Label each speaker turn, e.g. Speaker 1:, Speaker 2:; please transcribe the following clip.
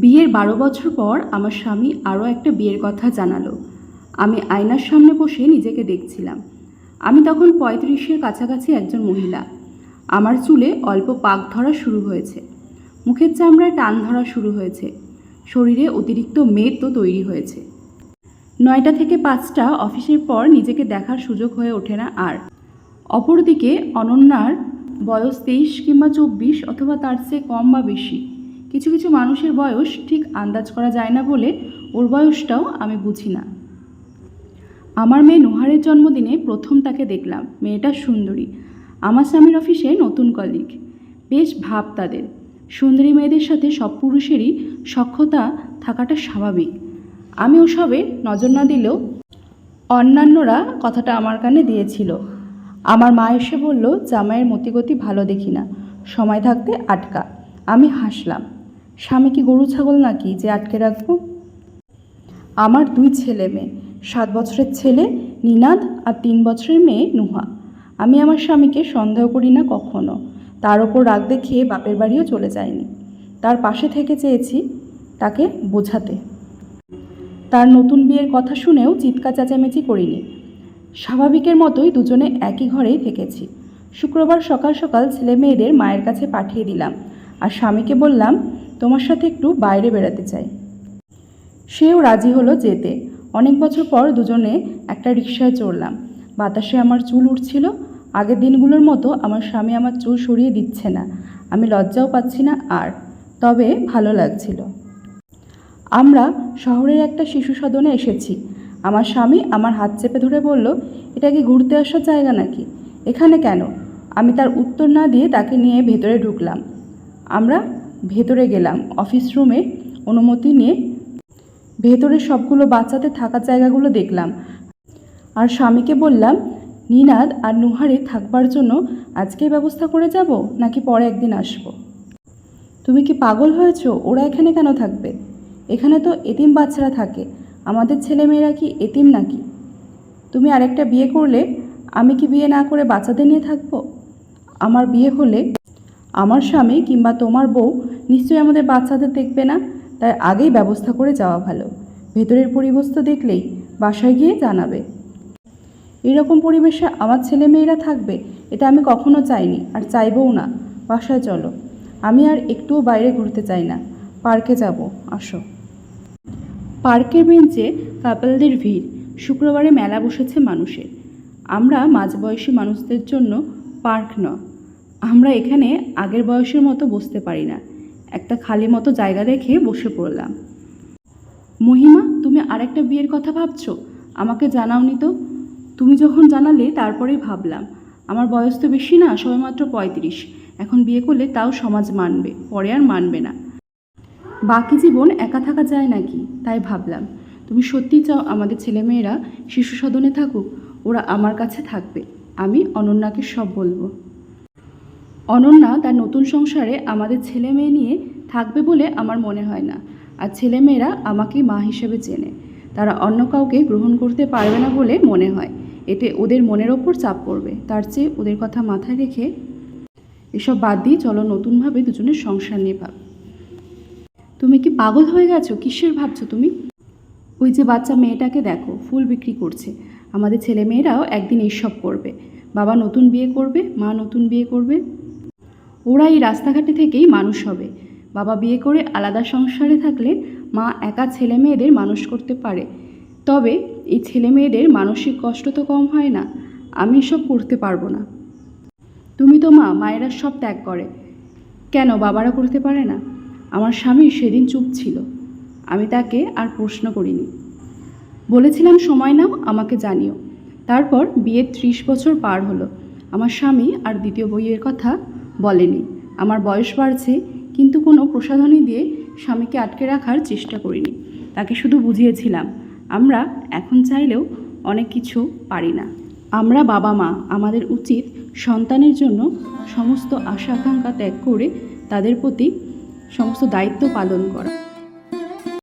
Speaker 1: বিয়ের বারো বছর পর আমার স্বামী আরও একটা বিয়ের কথা জানালো। আমি আয়নার সামনে বসে নিজেকে দেখছিলাম। আমি তখন পঁয়ত্রিশের কাছাকাছি একজন মহিলা। আমার চুলে অল্প পাক ধরা শুরু হয়েছে। মুখের চামড়ায় টান ধরা শুরু হয়েছে। শরীরে অতিরিক্ত মেদ তো তৈরি হয়েছে। নয়টা থেকে পাঁচটা অফিসের পর নিজেকে দেখার সুযোগ হয়ে ওঠে না আর। অপরদিকে অনন্যার বয়স তেইশ কিংবা চব্বিশ অথবা তার চেয়ে কম বা বেশি। কিছু কিছু মানুষের বয়স ঠিক আন্দাজ করা যায় না বলে ওর বয়সটাও আমি বুঝি না। আমার মেয়ে নুহারের জন্মদিনে প্রথম তাকে দেখলাম। মেয়েটা সুন্দরী। আমার স্বামীর অফিসে নতুন কলিগ বেশ ভাব তাদের। সুন্দরী মেয়েদের সাথে সব পুরুষেরই সক্ষতা থাকাটা স্বাভাবিক। আমি ওসবে নজর না দিলেও অন্যান্যরা কথাটা আমার কানে দিয়েছিল। আমার মা এসে বলল, জামাইয়ের মতিগতি ভালো দেখি না। সময় থাকতে আটকা। আমি হাসলাম। স্বামী কি গরু ছাগল নাকি যে আটকে রাখব? আমার দুই ছেলে মেয়ে, সাত বছরের ছেলে নিনাদ আর তিন বছরের মেয়ে নুহা। আমি আমার স্বামীকে সন্দেহ করি না কখনো। তার ওপর রাগ দেখিয়ে বাপের বাড়িও চলে যায়নি। তার পাশে থেকে চেয়েছি তাকে বোঝাতে। তার নতুন বিয়ের কথা শুনেও চিৎকার চেঁচামেচি করিনি। স্বাভাবিকের মতোই দুজনে একই ঘরেই থেকেছি। শুক্রবার সকাল সকাল ছেলে মেয়েদের মায়ের কাছে পাঠিয়ে দিলাম। আর স্বামীকে বললাম তোমার সাথে একটু বাইরে বেড়াতে চাই। সেও রাজি হলো যেতে। অনেক বছর পর দুজনে একটা রিক্সায় চড়লাম। বাতাসে আমার চুল উঠছিল আগের দিনগুলোর মতো আমার স্বামী আমার চুল সরিয়ে দিচ্ছে না। আমি লজ্জাও পাচ্ছি না আর, তবে ভালো লাগছিল। আমরা শহরের একটা শিশু সদনে এসেছি। আমার স্বামী আমার হাত চেপে ধরে বলল, এটা কি ঘুরতে আসার জায়গা নাকি? এখানে কেন? আমি তার উত্তর না দিয়ে তাকে নিয়ে ভেতরে ঢুকলাম। আমরা ভেতরে গেলাম। অফিস রুমে অনুমতি নিয়ে ভেতরে সবগুলো বাচ্চাদের থাকার জায়গাগুলো দেখলাম। আর স্বামীকে বললাম, নিনাদ আর নুহারে থাকবার জন্য আজকেই ব্যবস্থা করে যাব নাকি পরে একদিন আসব? তুমি কি পাগল হয়েছো? ওরা এখানে কেন থাকবে? এখানে তো এতিম বাচ্চারা থাকে। আমাদের ছেলেমেয়েরা কি এতিম নাকি? তুমি আরেকটা বিয়ে করলে আমি কি বিয়ে না করে বাচ্চাদের নিয়ে থাকব? আমার বিয়ে হলে আমার স্বামী কিংবা তোমার বউ নিশ্চয়ই আমাদের বাচ্চাদের দেখবে না? তাই আগেই ব্যবস্থা করে যাওয়া ভালো। ভেতরের পরিবেশ তো দেখলেই, বাসায় গিয়ে জানাবে। এরকম পরিবেশে আমার ছেলে মেয়েরা থাকবে, এটা আমি কখনো চাইনি আর চাইবও না। বাসায় চলো। আমি আর একটুও বাইরে ঘুরতে চাই না। পার্কে যাব, আসো। পার্কের বেঞ্চে কাপলদের ভিড়। শুক্রবারে মেলা বসেছে মানুষের। আমরা মাঝবয়সী মানুষদের জন্য পার্ক ন আমরা এখানে আগের বয়সের মতো বসতে পারি না। একটা খালি মতো জায়গা দেখে বসে পড়লাম। মহিমা, তুমি আরেকটা বিয়ের কথা ভাবছ? আমাকে জানাওনি তো। তুমি যখন জানালে তারপরেই ভাবলাম। আমার বয়স তো বেশি না, সবেমাত্র পঁয়ত্রিশ। এখন বিয়ে করলে তাও সমাজ মানবে, পরে আর মানবে না। বাকি জীবন একা থাকা যায় নাকি? তাই ভাবলাম। তুমি সত্যি চাও আমাদের ছেলেমেয়েরা শিশু সদনে থাকুক? ওরা আমার কাছে থাকবে। আমি অনন্যাকে সব বলব। অনন্যা তার নতুন সংসারে আমাদের ছেলে মেয়ে নিয়ে থাকবে বলে আমার মনে হয় না। আর ছেলেমেয়েরা আমাকে মা হিসেবে চেনে। তারা অন্য কাউকে গ্রহণ করতে পারবে না বলে মনে হয়। এতে ওদের মনের ওপর চাপ পড়বে। তার চেয়ে ওদের কথা মাথায় রেখে এসব বাদ দিয়ে চলো নতুনভাবে দুজনের সংসার নিয়ে ভাব। তুমি কি পাগল হয়ে গেছো? কিসের ভাবছ তুমি? ওই যে বাচ্চা মেয়েটাকে দেখো, ফুল বিক্রি করছে। আমাদের ছেলে মেয়েরাও একদিন এইসব করবে। বাবা নতুন বিয়ে করবে, মা নতুন বিয়ে করবে। ওরা এই রাস্তাঘাটে থেকেই মানুষ হবে। বাবা বিয়ে করে আলাদা সংসারে থাকলে মা একা ছেলে মেয়েদের মানুষ করতে পারে। তবে এই ছেলে মেয়েদের মানসিক কষ্ট তো কম হয় না, আমি এসব করতে পারব না। তুমি তো মা, মায়েরা সব ত্যাগ করে। কেন বাবারা করতে পারে না? আমার স্বামী সেদিন চুপ ছিল। আমি তাকে আর প্রশ্ন করিনি। বলেছিলাম, সময় নাও, আমাকে জানিও। তারপর বিয়ের ত্রিশ বছর পার হলো। আমার স্বামী আর দ্বিতীয় বইয়ের কথা বলেনি। আমার বয়স বাড়ছে, কিন্তু কোনো প্রসাধনী দিয়ে স্বামীকে আটকে রাখার চেষ্টা করিনি। তাকে শুধু বুঝিয়েছিলাম, আমরা এখন চাইলেও অনেক কিছু পারি না। আমরা বাবা মা, আমাদের উচিত সন্তানের জন্য সমস্ত আশা আকাঙ্ক্ষা ত্যাগ করে তাদের প্রতি সমস্ত দায়িত্ব পালন করা।